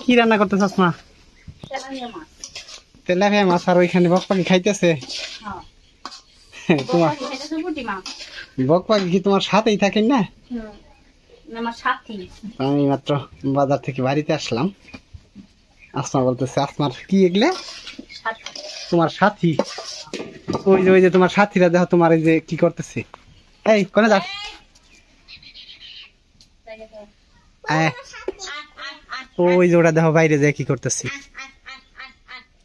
কি রান্না করতেছস মা তেলাপিয়া মাছ আর ওইখানে বক পাখি খাইতেছে হ্যাঁ তোমার বক পাখি কি তোমার সাথেই থাকেন না আমি মাত্র বাজার থেকে বাড়িতে আসলাম আসমা বলতেছে আসমার কি এগুলা তোমার সাথী ওই যে ওই যে তোমার সাথীরা দেখো তোমার এই যে কি করতেছে এই কোনে যাস ওই যে ওটা দেখো বাইরে যায় কি করতেছি।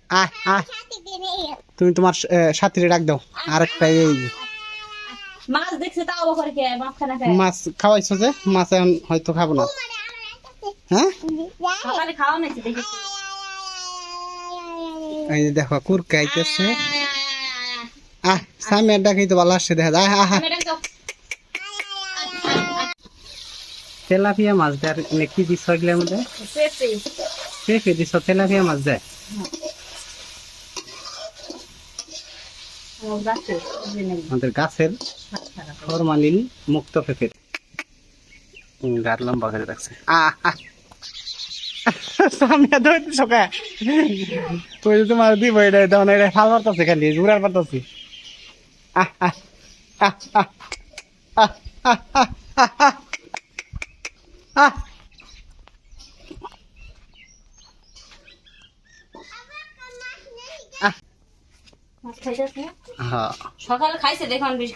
আয় তুমি তোমার আহ, সাথীরে ডাক দাও আরেকটা এই মাছ দেখছে তাও বকর কে? মাছ খানা খায় মাছ খাওয়াইছো যে? মাছ এখন হয়তো খাব না। হ্যাঁ? সকালে খাওয়া নাইছে দেখেছি এই যে দেখো কুরকা আইতেছে আহ সামিয়ার ডাকাই তো ভালো আসছে দেখা যায় আহা আহা তেলাপিয়া মাছ দেয় মানে কি দিছ এগুলোর মধ্যে পেঁপে। দিছ তেলাপিয়া মাছ দেয়? আমাদের গাছের ফরমালিন মুক্ত পেঁপে। রাখছে। দিব মানে খালি জোরার পারতাছি। আহ আহ আহ আহ আহ। হ্যাঁ। সকালে খাইছে দেখুন বেশি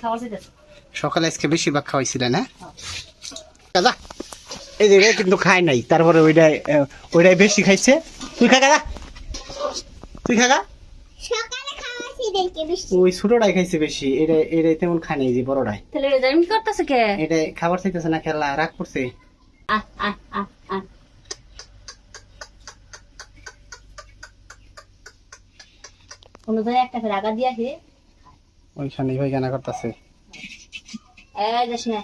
সকালে আজকে বেশিরভাগ খাওয়াইছিলেন হ্যাঁ? দাদা এই যে এটা কিন্তু খায় নাই তারপরে ওইটাই ওইটাই বেশি খাইছে। তুই খা দাদা তুই বেশি। ওই ছোটটাই খাইছে বেশি এটা এটাই তেমন খায় নাই যে বড়টাই তাহলে কি করতেছে কে? এটা খাবার চাইতেছে না খেলা রাগ করছে। আহ আহ আহ আহ। অনুযায়ী একটা করে আগা দিয়ে আসে। ওইখানে ওইখানে করতেছে। এই যাস না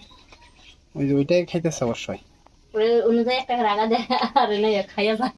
ওই যে ওইটাই খাইতেছে অবশ্যই। ওরে অনুযায়ী একটা করে আগা দেয় আর না খাইয়া যায়।